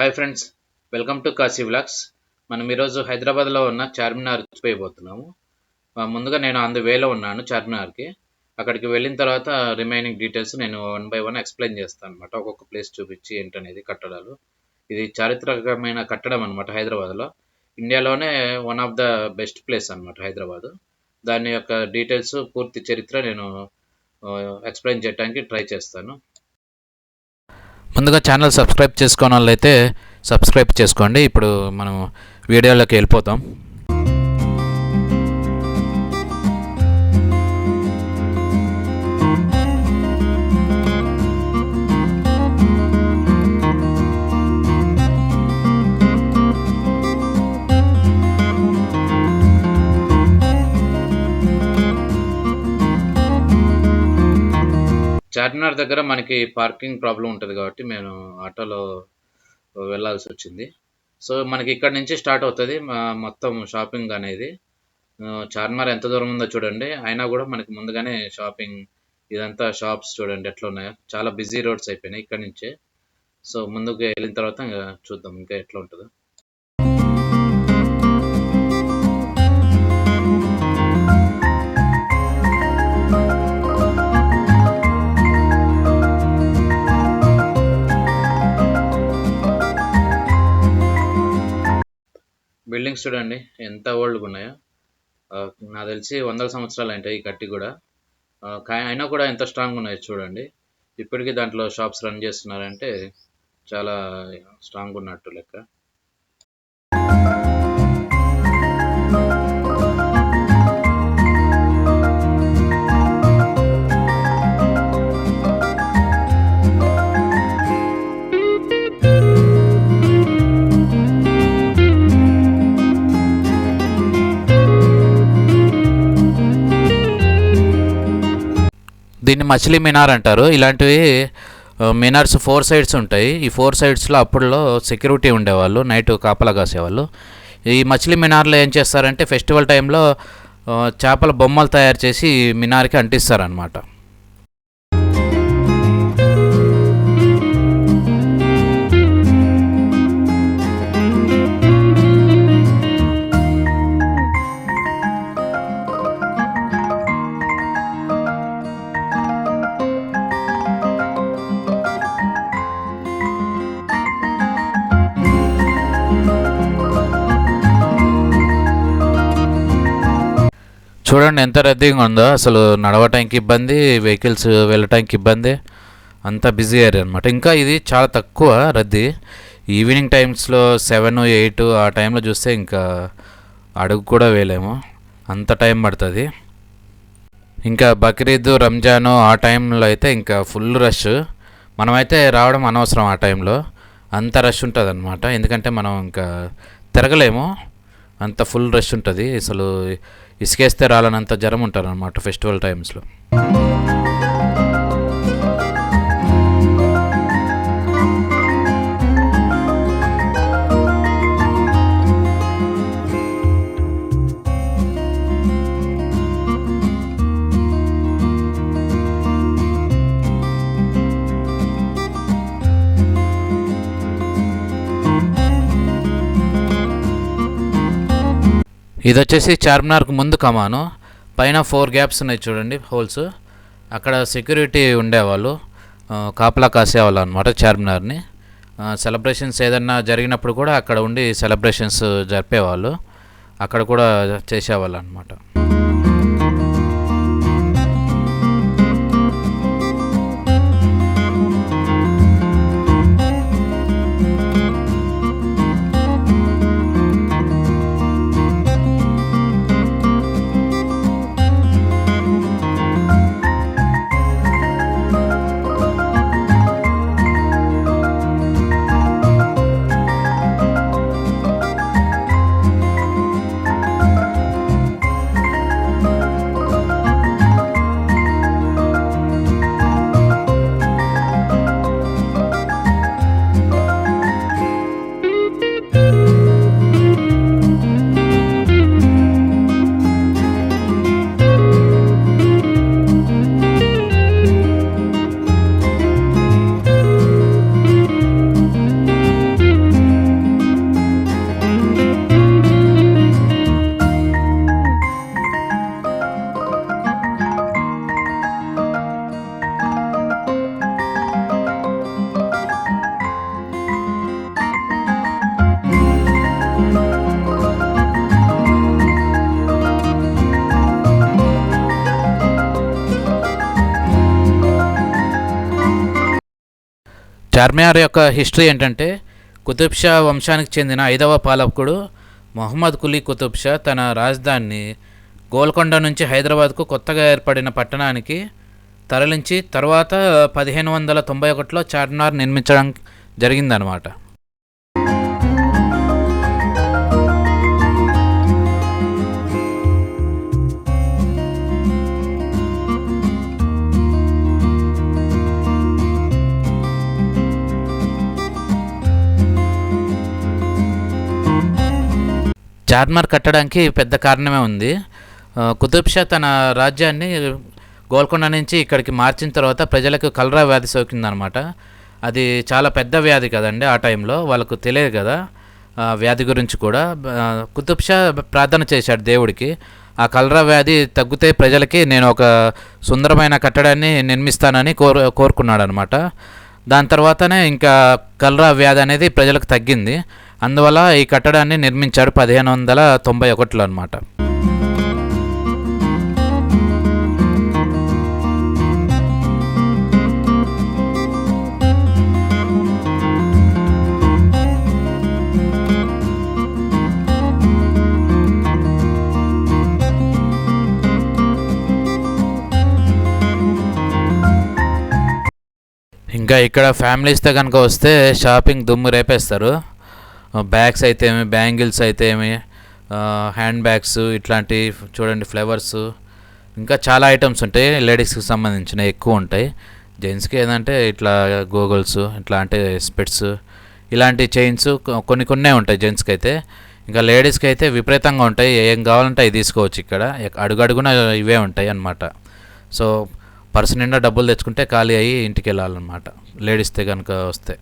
Hi friends welcome to Kashi vlogs మనం ఈరోజు హైదరాబాద్లో ఉన్న చార్మినార్ పోయిపోతున్నాము ముందుగా నేను అందు వేలో ఉన్నాను చార్మినార్కి. అక్కడికి వెళ్ళిన తర్వాత రిమైనింగ్ డీటెయిల్స్ నేను వన్ బై వన్ ఎక్స్ప్లెయిన్ చేస్తాను అనమాట ఒక్కొక్క ప్లేస్ చూపించి ఏంటనేది కట్టడాలు. ఇది చారిత్రకమైన కట్టడం అనమాట హైదరాబాద్లో. ఇండియాలోనే one of the best place అనమాట హైదరాబాద్. దాని యొక్క డీటెయిల్స్ పూర్తి చరిత్ర నేను ఎక్స్ప్లెయిన్ చేయడానికి ట్రై చేస్తాను. ముందుగా ఛానల్ సబ్స్క్రైబ్ చేసుకోని వాళ్ళైతే సబ్స్క్రైబ్ చేసుకోండి. ఇప్పుడు మనం వీడియోలోకి వెళ్ళిపోతాం. చార్మినార్ దగ్గర మనకి పార్కింగ్ ప్రాబ్లం ఉంటుంది కాబట్టి నేను ఆటోలో వెళ్ళాల్సి వచ్చింది. సో మనకి ఇక్కడ నుంచి స్టార్ట్ అవుతుంది మొత్తం షాపింగ్ అనేది. చార్మినార్ ఎంత దూరం ఉందో చూడండి. అయినా కూడా మనకి ముందుగానే షాపింగ్ ఇదంతా షాప్స్ చూడండి ఎట్లా ఉన్నాయో. చాలా బిజీ రోడ్స్ అయిపోయినాయి ఇక్కడ నుంచే. సో ముందుకు వెళ్ళిన తర్వాత ఇంకా చూద్దాం ఇంకా ఎట్లా ఉంటుందో. బిల్డింగ్స్ చూడండి ఎంత ఓల్డ్గా ఉన్నాయో. నాకు తెలిసి వందల సంవత్సరాలు అంటే ఈ కట్టి కూడా. అయినా కూడా ఎంత స్ట్రాంగ్ ఉన్నాయో చూడండి. ఇప్పటికీ దాంట్లో షాప్స్ రన్ చేస్తున్నారంటే చాలా స్ట్రాంగ్ ఉన్నట్టు లెక్క. దీన్ని మచిలీ మినార్ అంటారు. ఇలాంటివి మినార్స్ ఫోర్ సైడ్స్ ఉంటాయి. ఈ ఫోర్ సైడ్స్లో అప్పుడులో సెక్యూరిటీ ఉండేవాళ్ళు నైట్ కాపలా కాసేవాళ్ళు. ఈ మచిలీ మినార్లో ఏం చేస్తారంటే ఫెస్టివల్ టైంలో చేపల బొమ్మలు తయారు చేసి మినార్కి అంటిస్తారనమాట చూడండి ఎంత రద్దీగా ఉందో. అసలు నడవటానికి ఇబ్బంది వెహికల్స్ వెళ్ళటానికి ఇబ్బంది. అంత బిజీ ఏరియా అనమాట ఇంకా ఇది చాలా తక్కువ రద్దీ. ఈవినింగ్ టైమ్స్లో సెవెన్ ఎయిట్ ఆ టైంలో చూస్తే ఇంకా అడుగు కూడా వేయలేము. అంత టైం పడుతుంది. ఇంకా బక్రీద్ రంజాను ఆ టైంలో అయితే ఇంకా ఫుల్ రష్. మనమైతే రావడం అనవసరం ఆ టైంలో. అంత రష్ ఉంటుంది అనమాట ఎందుకంటే మనం ఇంకా తిరగలేము. అంత ఫుల్ రష్ ఉంటుంది. అసలు ఇసుకేస్తే రాలనంత జ్వరం ఉంటారు అనమాట ఫెస్టివల్ టైమ్స్లో. ఇది వచ్చేసి చార్మినార్కు ముందు కమాను. పైన ఫోర్ గ్యాప్స్ ఉన్నాయి చూడండి హోల్స్. అక్కడ సెక్యూరిటీ ఉండేవాళ్ళు. కాపలా కాసేవాళ్ళు అనమాట చార్మినార్ని. సెలబ్రేషన్స్ ఏదన్నా జరిగినప్పుడు కూడా అక్కడ ఉండి సెలబ్రేషన్స్ జరిపేవాళ్ళు. అక్కడ కూడా చేసేవాళ్ళు అనమాట చార్మినార్ యొక్క హిస్టరీ ఏంటంటే కుతుబ్ షా వంశానికి చెందిన ఐదవ పాలకుడు మొహమ్మద్ కులీ కుతుబ్ షా తన రాజధానిని గోల్కొండ నుంచి హైదరాబాద్కు కొత్తగా ఏర్పడిన పట్టణానికి తరలించి తర్వాత పదిహేను వందల తొంభై ఒకటిలో చార్మినార్ నిర్మించడం జరిగిందనమాట చార్మినార్ కట్టడానికి పెద్ద కారణమే ఉంది. కుతుబ్ షా తన రాజ్యాన్ని గోల్కొండ నుంచి ఇక్కడికి మార్చిన తర్వాత ప్రజలకు కలరా వ్యాధి సోకిందనమాట. అది చాలా పెద్ద వ్యాధి కదండి ఆ టైంలో వాళ్ళకు తెలియదు కదా ఆ వ్యాధి గురించి కూడా. కుతుబ్ షా ప్రార్థన చేశాడు దేవుడికి. ఆ కలరా వ్యాధి తగ్గితే ప్రజలకి నేను ఒక సుందరమైన కట్టడాన్ని నిర్మిస్తానని కోరు కోరుకున్నాడు అనమాట దాని తర్వాతనే ఇంకా కలరా వ్యాధి అనేది ప్రజలకు తగ్గింది. అందువల్ల ఈ కట్టడాన్ని నిర్మించాడు పదిహేను వందల తొంభై ఒకటిలో అనమాట ఇంకా ఇక్కడ ఫ్యామిలీస్తో కనుక వస్తే షాపింగ్ దుమ్ము రేపేస్తారు. బ్యాగ్స్ అయితే ఏమి బ్యాంగిల్స్ అయితే ఏమి హ్యాండ్ బ్యాగ్స్ ఇట్లాంటి చూడండి ఫ్లవర్స్ ఇంకా చాలా ఐటమ్స్ ఉంటాయి లేడీస్కి సంబంధించిన ఎక్కువ ఉంటాయి. జెంట్స్కి ఏంటంటే ఇట్లా గోగుల్స్ ఇట్లా అంటే స్పెట్స్ ఇలాంటి చైన్స్ కొన్ని కొన్నే ఉంటాయి జెంట్స్కి అయితే. ఇంకా లేడీస్కి అయితే విపరీతంగా ఉంటాయి ఏం కావాలంటే అవి తీసుకోవచ్చు ఇక్కడ. అడుగడుగున ఇవే ఉంటాయి అన్నమాట. సో పర్సు నిండా డబ్బులు తెచ్చుకుంటే ఖాళీ అయ్యి ఇంటికి వెళ్ళాలన్నమాట. లేడీస్తే కనుక వస్తే.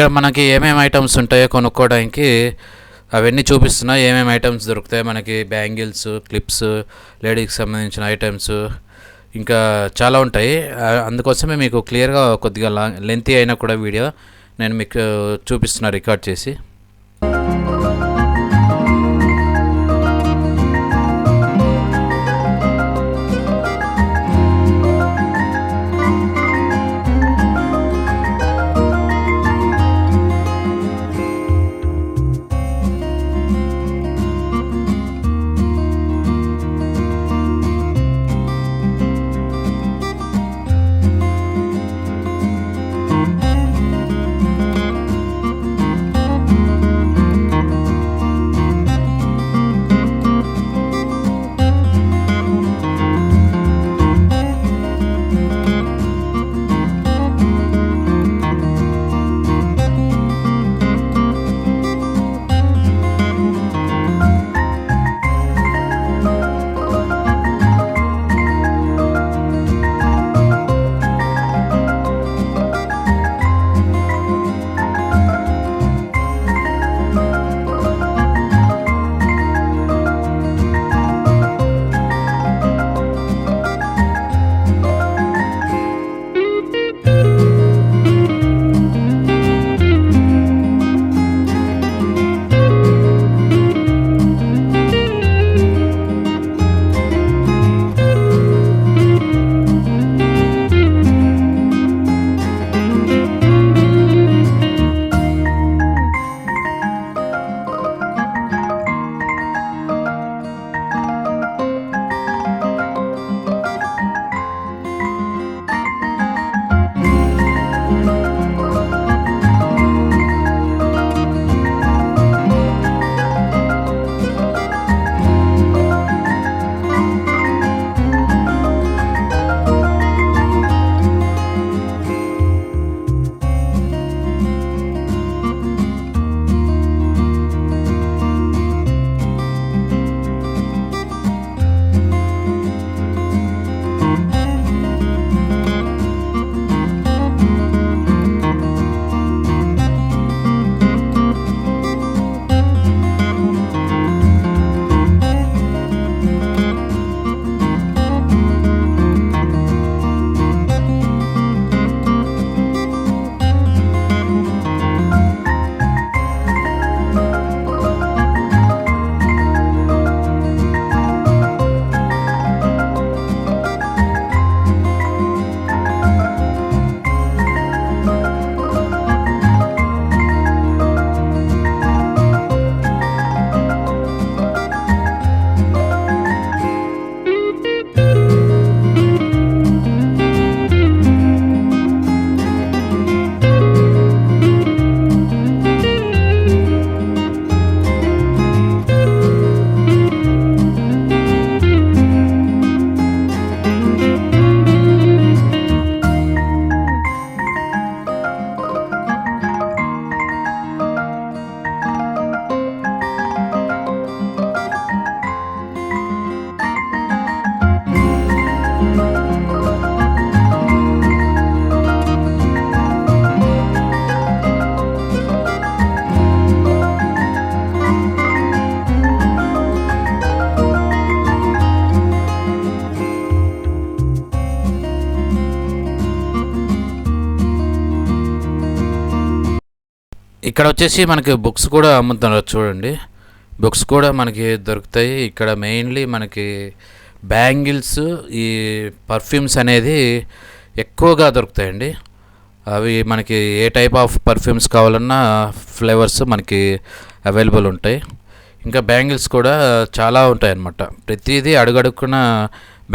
ఇక్కడ మనకి ఏమేమి ఐటమ్స్ ఉంటాయో కొనుక్కోవడానికి అవన్నీ చూపిస్తున్నా ఏమేమి ఐటమ్స్ దొరుకుతాయి? మనకి బ్యాంగిల్స్ క్లిప్స్ లేడీస్కి సంబంధించిన ఐటమ్స్ ఇంకా చాలా ఉంటాయి. అందుకోసమే మీకు క్లియర్గా కొద్దిగా లెంతీ అయినా కూడా వీడియో నేను మీకు చూపిస్తున్నా రికార్డ్ చేసి. ఇక్కడ వచ్చేసి మనకి బుక్స్ కూడా అమ్ముతున్నారు చూడండి. బుక్స్ కూడా మనకి దొరుకుతాయి. ఇక్కడ మెయిన్లీ మనకి బ్యాంగిల్స్ ఈ పర్ఫ్యూమ్స్ అనేది ఎక్కువగా దొరుకుతాయండి. అవి మనకి ఏ టైప్ ఆఫ్ పర్ఫ్యూమ్స్ కావాలన్నా ఫ్లేవర్స్ మనకి అవైలబుల్ ఉంటాయి. ఇంకా బ్యాంగిల్స్ కూడా చాలా ఉంటాయి అన్నమాట ప్రతిదీ అడుగడుక్కున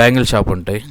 బ్యాంగిల్ షాప్ ఉంటాయి.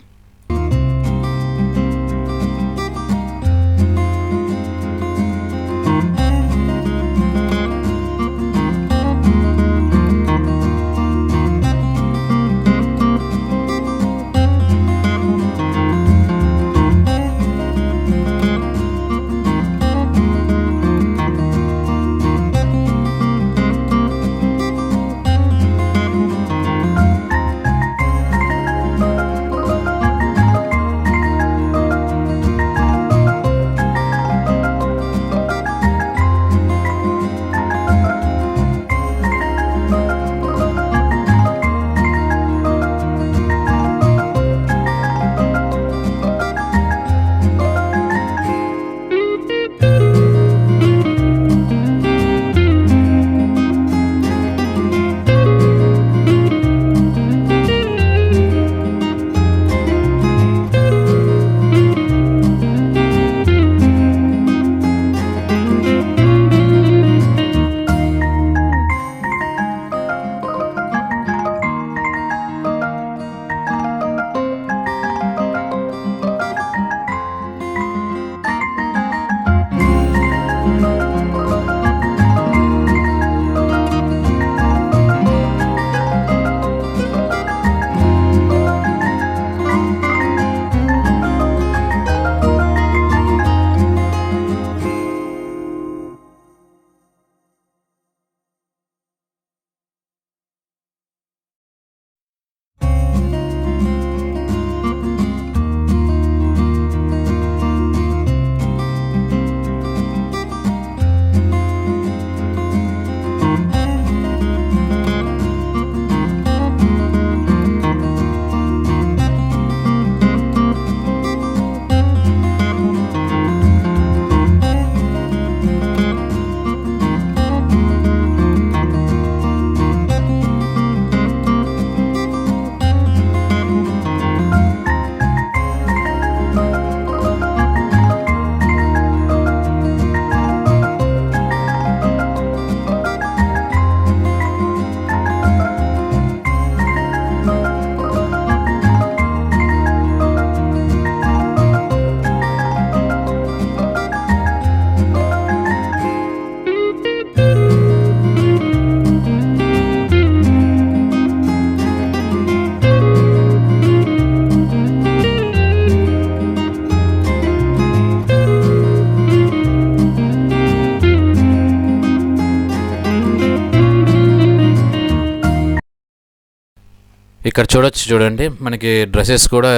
ఇక్కడ చూడొచ్చు చూడండి. మనకి డ్రెస్సెస్ కూడా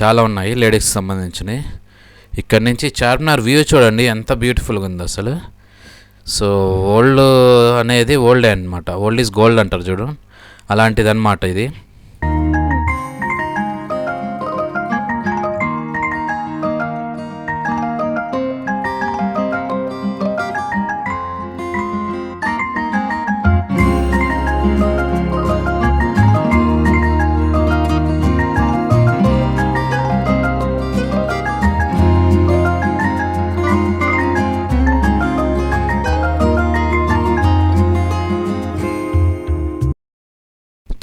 చాలా ఉన్నాయి లేడీస్కి సంబంధించినవి. ఇక్కడ నుంచి చార్మినార్ వ్యూ చూడండి ఎంత బ్యూటిఫుల్గా ఉంది అసలు. సో ఓల్డ్ అనేది ఓల్డే అనమాట ఓల్డ్ ఈజ్ గోల్డ్ అంటారు చూడు. అలాంటిది అనమాట ఇది.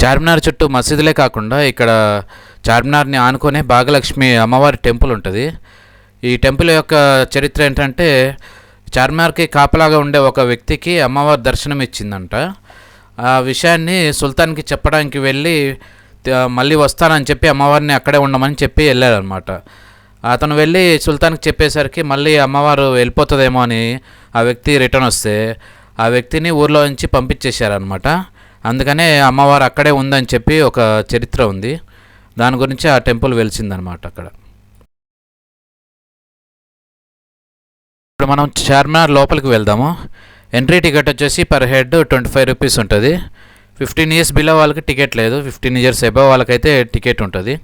చార్మినార్ చుట్టూ మసీదులే కాకుండా ఇక్కడ చార్మినార్ని ఆనుకునే భాగలక్ష్మి అమ్మవారి టెంపుల్ ఉంటుంది. ఈ టెంపుల్ యొక్క చరిత్ర ఏంటంటే చార్మినార్కి కాపలాగా ఉండే ఒక వ్యక్తికి అమ్మవారి దర్శనం ఇచ్చిందంట. ఆ విషయాన్ని సుల్తాన్కి చెప్పడానికి వెళ్ళి మళ్ళీ వస్తానని చెప్పి అమ్మవారిని అక్కడే ఉండమని చెప్పి వెళ్ళాడనమాట అతను వెళ్ళి సుల్తాన్కి చెప్పేసరికి మళ్ళీ అమ్మవారు వెళ్ళిపోతుందేమో అని ఆ వ్యక్తి రిటర్న్ వస్తే ఆ వ్యక్తిని ఊర్లో నుంచి పంపించేశారనమాట అందుకనే అమ్మవారు అక్కడే ఉందని చెప్పి ఒక చరిత్ర ఉంది. దాని గురించి ఆ టెంపుల్ వెలిసిందనమాట అక్కడ. ఇప్పుడు మనం చార్మినార్ లోపలికి వెళ్దాము. ఎంట్రీ టికెట్ వచ్చేసి per head twenty five rupees ఉంటుంది. ఫిఫ్టీన్ ఇయర్స్ బిలో వాళ్ళకి టికెట్ లేదు. ఫిఫ్టీన్ ఇయర్స్ అబవ్ వాళ్ళకైతే టికెట్ ఉంటుంది.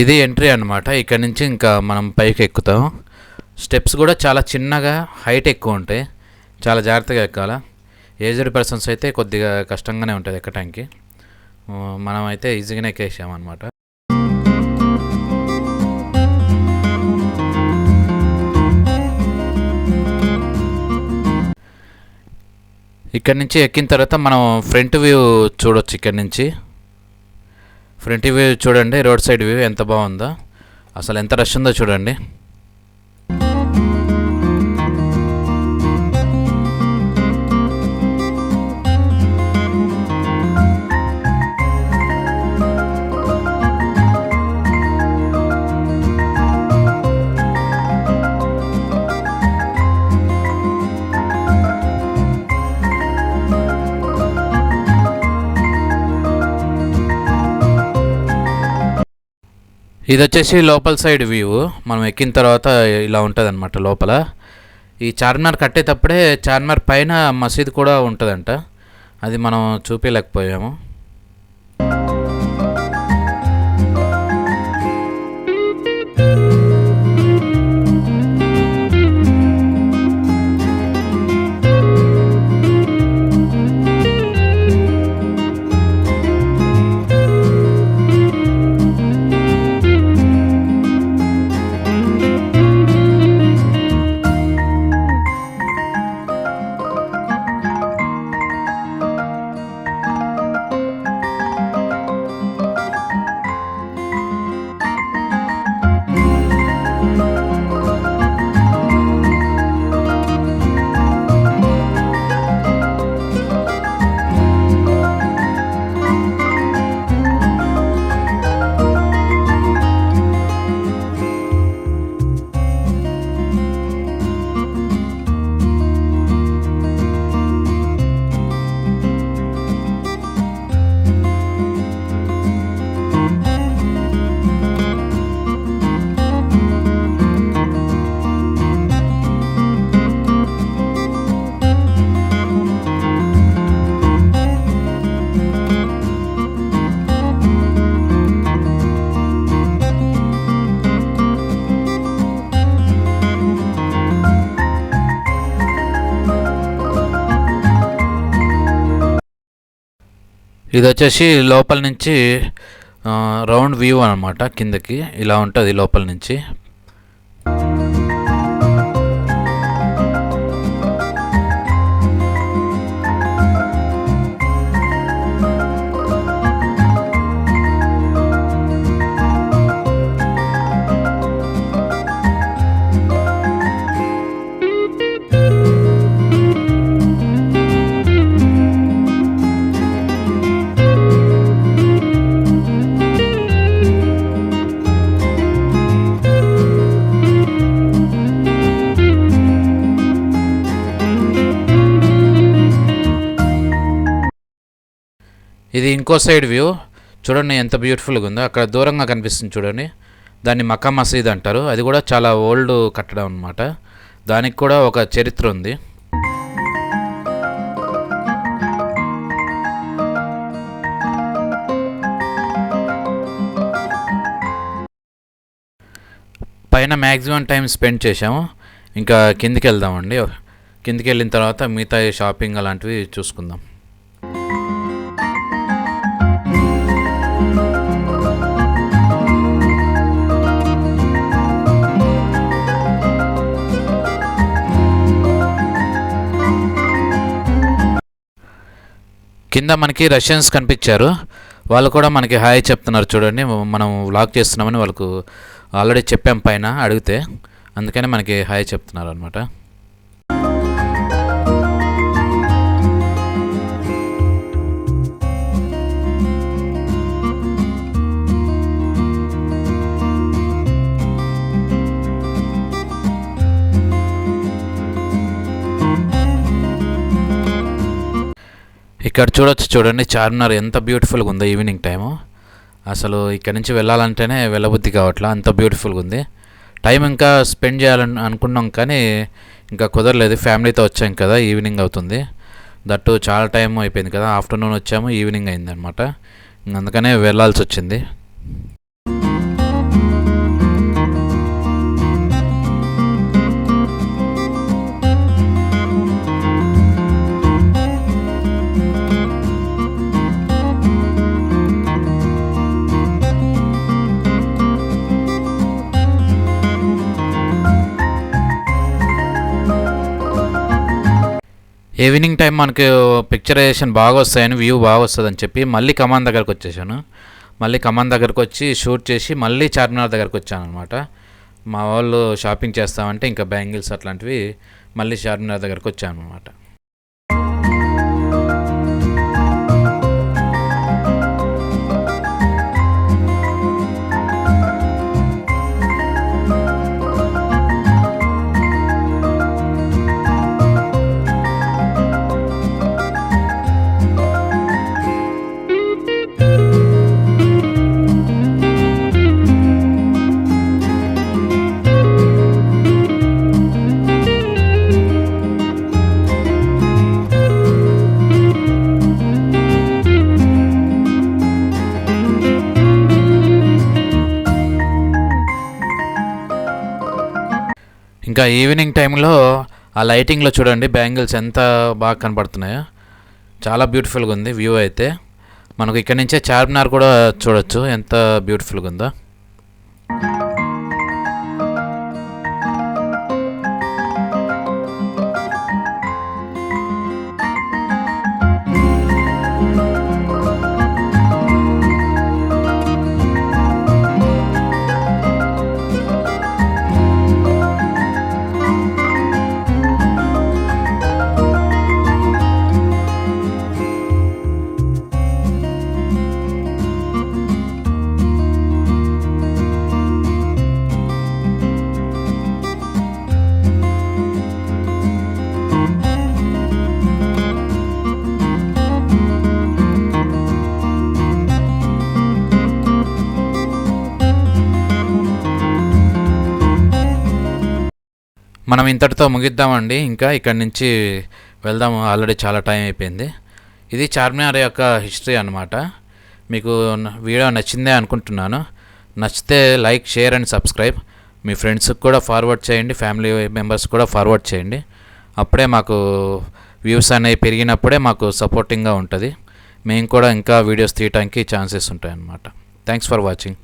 ఇది ఎంట్రీ అనమాట ఇక్కడ నుంచి ఇంకా మనం పైకి ఎక్కుతాం. స్టెప్స్ కూడా చాలా చిన్నగా హైట్ ఎక్కువ ఉంటాయి. చాలా జాగ్రత్తగా ఎక్కాల. ఏజ్డ్ పర్సన్స్ అయితే కొద్దిగా కష్టంగానే ఉంటుంది ఎక్కటానికి. మనం అయితే ఈజీగానే ఎక్కేసామన్నమాట ఇక్కడ నుంచి ఎక్కిన తర్వాత మనం ఫ్రంట్ వ్యూ చూడొచ్చు ఇక్కడ నుంచి. ఫ్రంట్ వ్యూ చూడండి రోడ్ సైడ్ వ్యూ ఎంత బాగుందో. అసలు ఎంత రష్ ఉందో చూడండి. ఇది వచ్చేసి లోపల సైడ్ వ్యూ. మనం ఎక్కిన తర్వాత ఇలా ఉంటుంది అనమాట లోపల. ఈ చార్మినార్ కట్టేటప్పుడే చార్మినార్ పైన మసీద్ కూడా ఉంటుందంట. అది మనం చూపించలేకపోయాము ఇది వచ్చేసి లోపల నుంచి రౌండ్ వ్యూ అనమాట కిందకి. ఇలా ఉంటుంది లోపల నుంచి. ఇది ఇంకో సైడ్ వ్యూ. చూడండి ఎంత బ్యూటిఫుల్గా ఉందో అక్కడ దూరంగా కనిపిస్తుంది చూడండి. దాన్ని మక్కా మసీద్ అంటారు. అది కూడా చాలా ఓల్డ్ కట్టడం అనమాట దానికి కూడా ఒక చరిత్ర ఉంది. పైన మ్యాక్సిమం టైం స్పెండ్ చేసాము ఇంకా కిందికి వెళ్దామండి. కిందికి వెళ్ళిన తర్వాత మిగతా షాపింగ్ అలాంటివి చూసుకుందాం. కింద మనకి రష్యన్స్ కనిపించారు. వాళ్ళు కూడా మనకి హాయ్ చెప్తున్నారు చూడండి. మనం వ్లాగ్ చేస్తున్నామని వాళ్ళకు ఆల్రెడీ చెప్పాం పైన అడిగితే. అందుకని మనకి హాయ్ చెప్తున్నారు అనమాట ఇక్కడ చూడొచ్చు చూడండి. చార్మినార్ ఎంత బ్యూటిఫుల్గా ఉందో ఈవినింగ్ టైము అసలు ఇక్కడ నుంచి వెళ్ళాలంటేనే వెళ్ళబుద్ధి కావట్లా అంత బ్యూటిఫుల్గా ఉంది. టైం ఇంకా స్పెండ్ చేయాలని అనుకున్నాం కానీ ఇంకా కుదరలేదు. ఫ్యామిలీతో వచ్చాం కదా ఈవినింగ్ అవుతుంది. దట్టు చాలా టైం అయిపోయింది కదా ఆఫ్టర్నూన్ వచ్చాము ఈవినింగ్ అయింది అనమాట అందుకనే వెళ్ళాల్సి వచ్చింది. ఈవినింగ్ టైం మనకి పిక్చరైజేషన్ బాగా వస్తాయని వ్యూ బాగా వస్తుందని చెప్పి మళ్ళీ కమాన్ దగ్గరకు వచ్చేసాను. మళ్ళీ కమాన్ దగ్గరకు వచ్చి షూట్ చేసి మళ్ళీ చార్మినార్ దగ్గరకు వచ్చాను అనమాట మా వాళ్ళు షాపింగ్ చేస్తామంటే ఇంకా బ్యాంగిల్స్ అట్లాంటివి మళ్ళీ చార్మినార్ దగ్గరకు వచ్చాను అనమాట ఇంకా ఈవినింగ్ టైంలో ఆ లైటింగ్లో చూడండి బ్యాంగిల్స్ ఎంత బాగా కనపడుతున్నాయో. చాలా బ్యూటిఫుల్గా ఉంది వ్యూ అయితే. మనకు ఇక్కడ నుంచే చార్మినార్ కూడా చూడొచ్చు ఎంత బ్యూటిఫుల్గా ఉందో. మనం ఇంతటితో ముగిద్దామండి. ఇంకా ఇక్కడి నుంచి వెళ్దాము. ఆల్రెడీ చాలా టైం అయిపోయింది. ఇది చార్మినార్ యొక్క హిస్టరీ అనమాట మీకు వీడియో నచ్చిందే అనుకుంటున్నాను. నచ్చితే లైక్ షేర్ అండ్ సబ్స్క్రైబ్. మీ ఫ్రెండ్స్కి కూడా ఫార్వర్డ్ చేయండి. ఫ్యామిలీ మెంబర్స్ కూడా ఫార్వర్డ్ చేయండి. అప్పుడే మాకు వ్యూస్ అనేవి పెరిగినప్పుడే మాకు సపోర్టింగ్గా ఉంటుంది. మేము కూడా ఇంకా వీడియోస్ తీయడానికి ఛాన్సెస్ ఉంటాయి అన్నమాట థ్యాంక్స్ ఫర్ వాచింగ్.